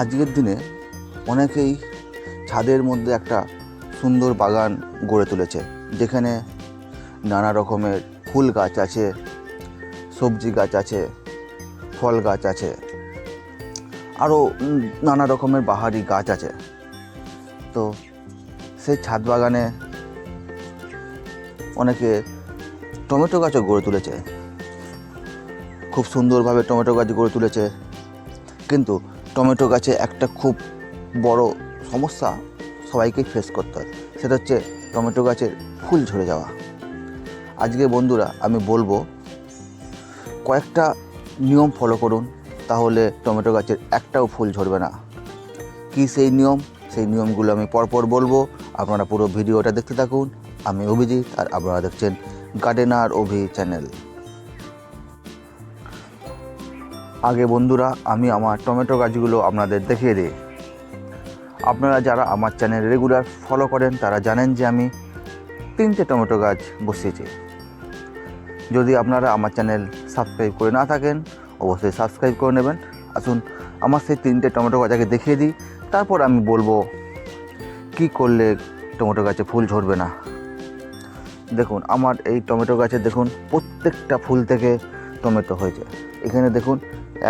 আজকের দিনে অনেকেই ছাদের মধ্যে একটা সুন্দর বাগান গড়ে তুলেছে, যেখানে নানা রকমের ফুল গাছ আছে, সবজি গাছ আছে, ফল গাছ আছে, আরও নানা রকমের বাহারি গাছ আছে। তো সেই ছাদ বাগানে অনেকে টমেটো গাছও গড়ে তুলেছে। খুব সুন্দরভাবে টমেটো গাছ গড়ে তুলেছে। কিন্তু টমেটো গাছে একটা খুব বড় সমস্যা সবাইকেই ফেস করতে হয়। সেটা হচ্ছে টমেটো গাছের ফুল ঝরে যাওয়া। আজকে বন্ধুরা আমি বলব, কয়েকটা নিয়ম ফলো করুন, তাহলে টমেটো গাছের একটাও ফুল ঝরবে না। কী সেই নিয়ম? সেই নিয়মগুলো আমি পরপর বলব। আপনারা পুরো ভিডিওটা দেখতে থাকুন। আমি অভিজিৎ আর আপনারা দেখছেন গার্ডেনার অভি চ্যানেল। আগে বন্ধুরা, আমি আমার টমেটো গাছগুলো আপনাদের দেখিয়ে দিই। আপনারা যারা আমার চ্যানেল রেগুলার ফলো করেন, তারা জানেন যে আমি তিনটে টমেটো গাছ বসিয়েছি। যদি আপনারা আমার চ্যানেল সাবস্ক্রাইব করে না থাকেন, অবশ্যই সাবস্ক্রাইব করে নেবেন। আসুন, আমার সেই তিনটে টমেটো গাছ আগে দেখিয়ে দিই। তারপর আমি বলব, কি করলে টমেটো গাছে ফুল ঝরবে না? দেখুন, আমার এই টমেটো গাছে দেখুন, প্রত্যেকটা ফুল থেকে টমেটো হয়েছে। এখানে দেখুন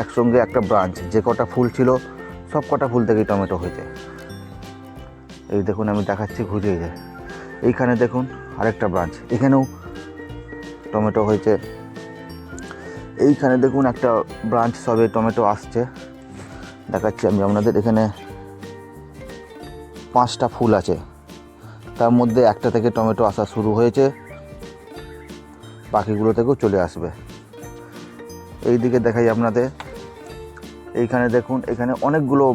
একসঙ্গে একটা ব্রাঞ্চ যে কটা ফুল ছিল, সব কটা ফুল থেকেই টমেটো হয়েছে। এই দেখুন, আমি দেখাচ্ছি, ঘুরিয়ে যায় এইখানে দেখুন, আরেকটা ব্রাঞ্চ এখানেও টমেটো হয়েছে। এইখানে দেখুন, একটা ব্রাঞ্চ সবে টমেটো আসছে। দেখাচ্ছি আমি আপনাদের, এখানে পাঁচটা ফুল আছে। তার মধ্যে একটা থেকে টমেটো আসা শুরু হয়েছে। বাকিগুলো থেকেও চলে আসবে। এই দিকে দেখাই আপনাদের। এইখানে দেখুন, এখানে অনেকগুলো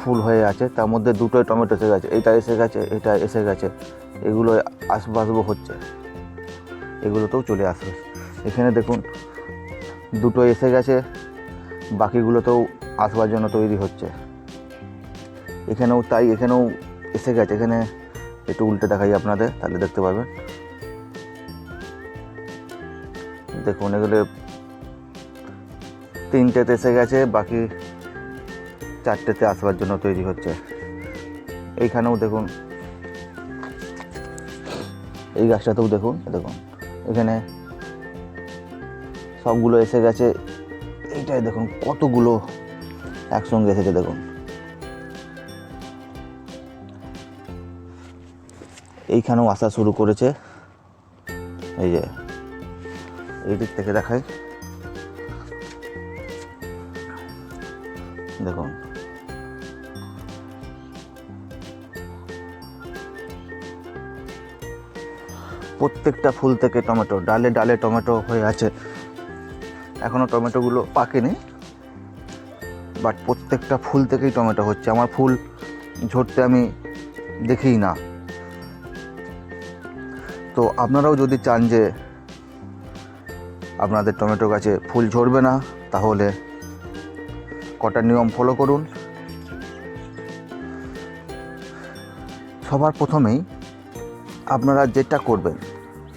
ফুল হয়ে আছে, তার মধ্যে দুটোই টমেটো এসে গেছে, এটা এসে গেছে, এটা এসে গেছে, এগুলো আসব আসব হচ্ছে। এগুলোতেও চলে আসবে। এখানে দেখুন, দুটো এসে গেছে, বাকিগুলোতেও আসবার জন্য তৈরি হচ্ছে। এখানেও তাই, এখানেও এসে গেছে। এখানে একটু উল্টে দেখাই আপনাদের, তাহলে দেখতে পাবেন দেখুন, এগুলো তিনটেতে এসে গেছে, বাকি চারটেতে আসবার জন্য তৈরি হচ্ছে। এইখানেও দেখুন। এই গাছটাতেও দেখুন দেখুন। এখানে সবগুলো এসে গেছে। এইটাই দেখুন, কতগুলো একসঙ্গে এসেছে, দেখুন। এইখানেও আসা শুরু করেছে। এই যে, এই দিক থেকে দেখাই। দেখুন। প্রত্যেকটা ফুল থেকে টমেটো, ডালে ডালে টমেটো হয়ে আছে। এখনও টমেটোগুলো পাকেনি, বাট প্রত্যেকটা ফুল থেকেই টমেটো হচ্ছে। আমার ফুল ঝরতে আমি দেখিই না। তো আপনারাও যদি চান যে আপনাদের টমেটো গাছে ফুল ঝরবে না, তাহলে কটা নিয়ম ফলো করুন। সবার প্রথমেই আপনারা যেটা করবেন,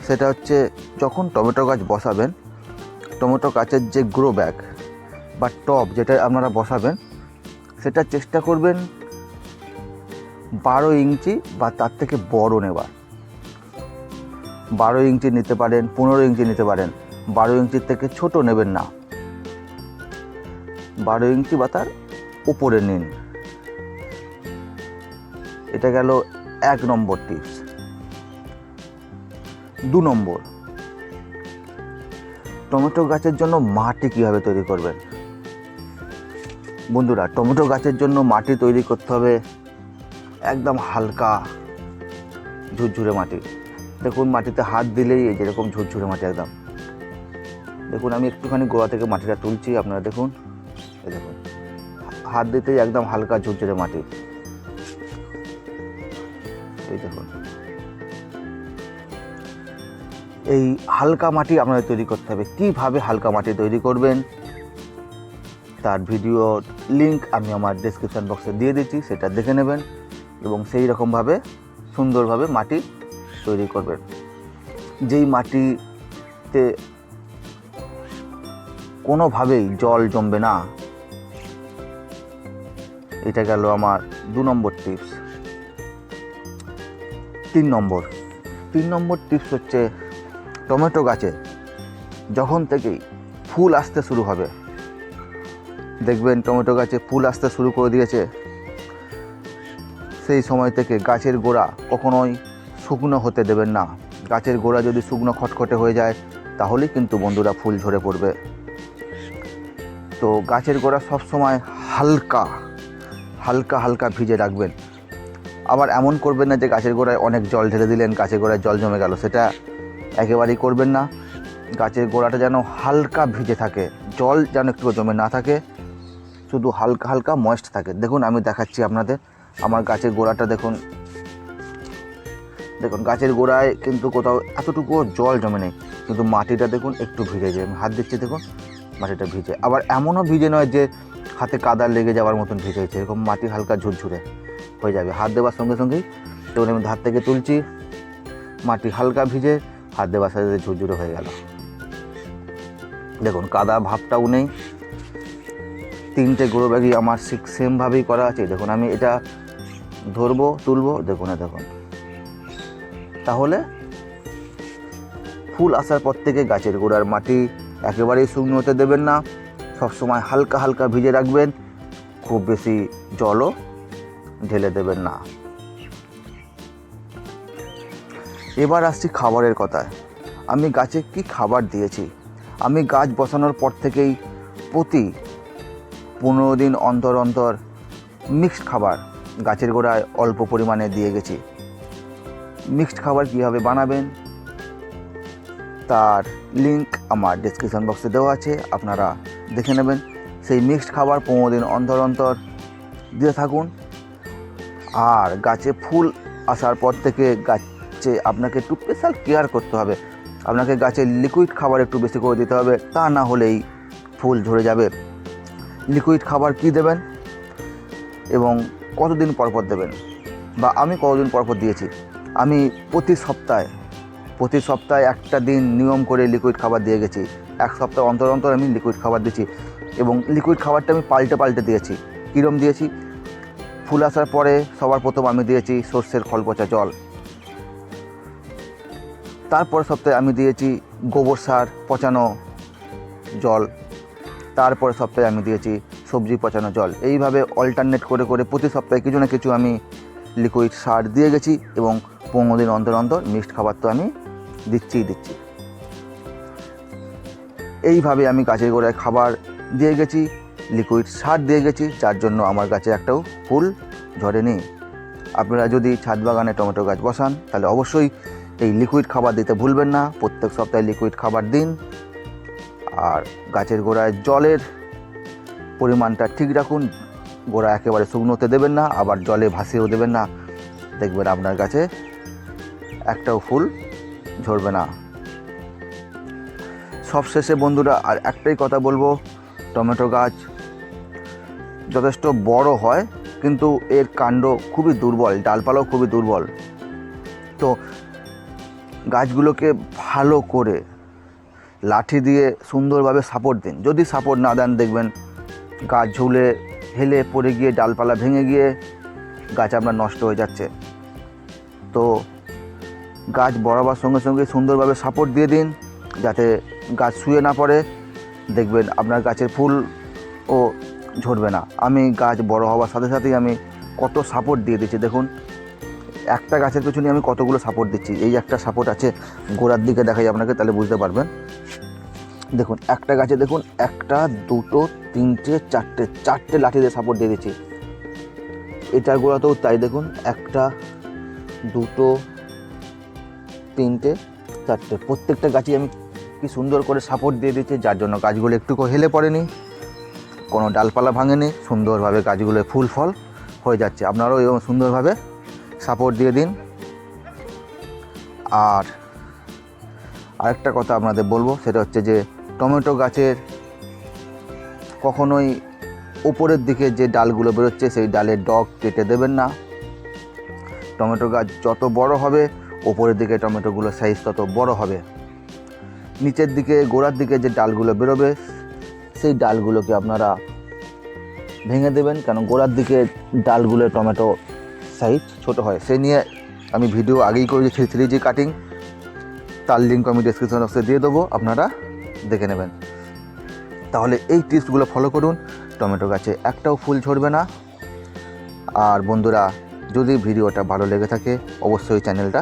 সেটা হচ্ছে যখন টমেটো গাছ বসাবেন, টমেটো গাছের যে গ্রো ব্যাগ বা টব যেটা আপনারা বসাবেন, সেটা চেষ্টা করবেন বারো ইঞ্চি বা তার থেকে বড় নেবার। বারো ইঞ্চি নিতে পারেন, পনেরো ইঞ্চি নিতে পারেন, বারো ইঞ্চির থেকে ছোট নেবেন না। বারো ইঞ্চি বা তার উপরে নিন। এটা গেল এক নম্বর টিপস। দু নম্বর। টমেটো গাছের জন্য মাটি কীভাবে তৈরি করবেন? বন্ধুরা, টমেটো গাছের জন্য মাটি তৈরি করতে হবে একদম হালকা ঝুরঝুরে মাটি। দেখুন, মাটিতে হাত দিলেই এই যেরকম ঝুরঝুরে মাটি একদম। দেখুন, আমি একটুখানি গোড়া থেকে মাটিটা তুলছি, আপনারা দেখুন। এই দেখুন হাত দিতেই একদম হালকা ঝুরঝুরে মাটি। এই দেখুন এই হালকা মাটি আপনাদের তৈরি করতে হবে। কীভাবে হালকা মাটি তৈরি করবেন? তার ভিডিও লিংক আমি আমার ডেসক্রিপশন বক্সে দিয়ে দিচ্ছি, সেটা দেখে নেবেন এবং সেই রকমভাবে সুন্দরভাবে মাটি তৈরি করবেন। যেই মাটিতে কোনোভাবেই জল জমবে না এটা গেল আমার দু নম্বর টিপস তিন নম্বর। তিন নম্বর টিপস হচ্ছে টমেটো গাছে যখন থেকেই ফুল আসতে শুরু হবে, দেখবেন টমেটো গাছে ফুল আসতে শুরু করে দিয়েছে। সেই সময় থেকে গাছের গোড়া কখনোই শুকনো হতে দেবেন না। গাছের গোড়া যদি শুকনো খটখটে হয়ে যায়, তাহলেই কিন্তু বন্ধুরা ফুল ঝরে পড়বে। তো গাছের গোড়া সবসময় হালকা হালকা হালকা ভিজে রাখবেন। আবার এমন করবেন না যে গাছের গোড়ায় অনেক জল ঢেলে দিলেন, গাছের গোড়ায় জল জমে গেল। সেটা একেবারেই করবেন না। গাছের গোড়াটা যেন হালকা ভিজে থাকে, জল যেন একটু জমে না থাকে, শুধু হালকা হালকা ময়েস্ট থাকে। দেখুন, আমি দেখাচ্ছি আপনাদের। আমার গাছের গোড়াটা দেখুন। দেখুন, গাছের গোড়ায় কিন্তু কোথাও এতটুকুও জল জমে নেই। কিন্তু মাটিটা দেখুন, একটু ভিজে যায় হাত দিচ্ছি, দেখুন। মাটিটা ভিজে। আবার এমনও ভিজে নয় যে হাতে কাদা লেগে যাওয়ার মতন ভিজে হয়েছে। এরকম মাটি হালকা ঝুরঝুরে হয়ে যাবে। হাত দেওয়ার সঙ্গে সঙ্গেই তখন আমি হাত থেকে তুলছি। মাটি হালকা ভিজে হাত দেওয়ার সাথে সাথে ঝুরঝুরে হয়ে গেল। দেখুন, কাদা ভাবটাও নেই। তিনটে গ্রো ব্যাগই আমার ঠিক সেমভাবেই করা আছে। দেখুন, আমি এটা ধরবো, তুলবো, দেখুন না দেখুন। তাহলে ফুল আসার পর থেকে গাছের গোড়ার মাটি একেবারেই শুকনো হতে দেবেন না। সবসময় হালকা হালকা ভিজে রাখবেন। খুব বেশি জলও ঢেলে দেবেন না। এবার আসছি খাবারের কথায়। আমি গাছে কি খাবার দিয়েছি? আমি গাছ বসানোর পর থেকেই প্রতি পনেরো দিন অন্তর অন্তর মিক্সড খাবার গাছের গোড়ায় অল্প পরিমাণে দিয়ে গেছি। মিক্সড খাবার কীভাবে বানাবেন? তার লিংক আমার ডিসক্রিপশন বক্সে দেওয়া আছে, আপনারা দেখে নেবেন। সেই মিক্সড খাবার পনেরো দিন অন্তর অন্তর দিয়ে থাকুন। আর গাছে ফুল আসার পর থেকে গাছে আপনাকে একটু স্পেশাল কেয়ার করতে হবে। আপনাকে গাছে লিকুইড খাবার একটু বেশি করে দিতে হবে, তা না হলেই ফুল ঝরে যাবে। লিকুইড খাবার কি দেবেন এবং কতদিন পর পর দেবেন? বা আমি কতদিন পর পর দিয়েছি? আমি প্রতি সপ্তাহে প্রতি সপ্তাহে একটা দিন নিয়ম করে লিকুইড খাবার দিয়ে গেছি। এক সপ্তাহ অন্তর অন্তর আমি লিকুইড খাবার দিয়েছি এবং লিকুইড খাবারটা আমি পাল্টে পাল্টে দিয়েছি। কীরম দিয়েছি? ফুল আসার পরে সবার প্রথম আমি দিয়েছি সর্ষের খলপচা জল। তারপর সপ্তাহে আমি দিয়েছি গোবর সার, পচানো জল। তারপরে সপ্তাহে আমি দিয়েছি সবজি পচানো জল। এইভাবে অল্টারনেট করে করে প্রতি সপ্তাহে কিছু না কিছু আমি লিকুইড সার দিয়ে গেছি এবং পনেরো দিন অন্তর অন্তর মিক্সড খাবার তো আমি দিচ্ছিই দিচ্ছি। এইভাবে আমি গাছের গোড়ায় খাবার দিয়ে গেছি লিকুইড সার দিয়ে গেছি, যার জন্য আমার গাছে একটাও ফুল ঝরেনি। আপনারা যদি ছাদ বাগানে টমেটো গাছ বসান, তাহলে অবশ্যই এই লিকুইড খাবার দিতে ভুলবেন না। প্রত্যেক সপ্তাহে লিকুইড খাবার দিন। আর গাছের গোড়ায় জলের পরিমাণটা ঠিক রাখুন। গোড়া একেবারে শুকনোতে দেবেন না, আবার জলে ভাসিয়েও দেবেন না। দেখবেন আপনার গাছে একটাও ফুল ঝরবে না। সবশেষে বন্ধুরা আর একটাই কথা বলব, টমেটো গাছ যথেষ্ট বড় হয়, কিন্তু এর কাণ্ড খুবই দুর্বল, ডালপালাও খুবই দুর্বল। তো গাছগুলোকে ভালো করে লাঠি দিয়ে সুন্দরভাবে সাপোর্ট দিন। যদি সাপোর্ট না দেন, দেখবেন গাছ ঝুলে হেলে পড়ে গিয়ে, ডালপালা ভেঙে গিয়ে গাছ আপনার নষ্ট হয়ে যাচ্ছে। তো গাছ বড়াবার সঙ্গে সঙ্গে সুন্দরভাবে সাপোর্ট দিয়ে দিন, যাতে গাছ শুয়ে না পড়ে। দেখবেন আপনার গাছের ফুল ও ঝরবে না। আমি গাছ বড় হওয়ার সাথে সাথেই আমি কত সাপোর্ট দিয়ে দিচ্ছি। দেখুন, একটা গাছের পেছনে আমি কতগুলো সাপোর্ট দিচ্ছি। এই একটা সাপোর্ট আছে, গোড়ার দিকে দেখাই আপনাকে, তাহলে বুঝতে পারবেন। দেখুন, একটা গাছে দেখুন, একটা, দুটো, তিনটে, চারটে চারটে লাঠি দিয়ে সাপোর্ট দিয়ে দিচ্ছি। এটার গোড়াতেও তাই দেখুন, একটা, দুটো তিনটে, চারটে। প্রত্যেকটা গাছে আমি কি সুন্দর করে সাপোর্ট দিয়ে দিচ্ছি যার জন্য গাছগুলো একটুকু হেলে পড়েনি। কোনো ডালপালা ভাঙেনি, সুন্দরভাবে গাছগুলো ফুল ফল হয়ে যাচ্ছে। আপনারাও এরকম সুন্দরভাবে সাপোর্ট দিয়ে দিন। আর আরেকটা কথা আপনাদের বলব, সেটা হচ্ছে যে টমেটো গাছের কখনোই ওপরের দিকে যে ডালগুলো বেরোচ্ছে, সেই ডালের ডগ কেটে দেবেন না। টমেটো গাছ যত বড় হবে ওপরের দিকে টমেটোগুলো সাইজ তত বড় হবে। নিচের দিকে, গোড়ার দিকে যে ডালগুলো বেরোবে, সেই ডালগুলোকে আপনারা ভেঙে দেবেন, কারণ গোড়ার দিকে ডালগুলো টমেটো সাইজ ছোট হয়। সে নিয়ে আমি ভিডিও আগেই করেছি থ্রি জি কাটিং তার লিঙ্ক আমি ডিসক্রিপশন বক্সে দিয়ে দেবো, আপনারা দেখে নেবেন। তাহলে এই টিপসগুলো ফলো করুন। টমেটো গাছে একটাও ফুল ঝরবে না। আর বন্ধুরা, যদি ভিডিওটা ভালো লেগে থাকে, অবশ্যই চ্যানেলটা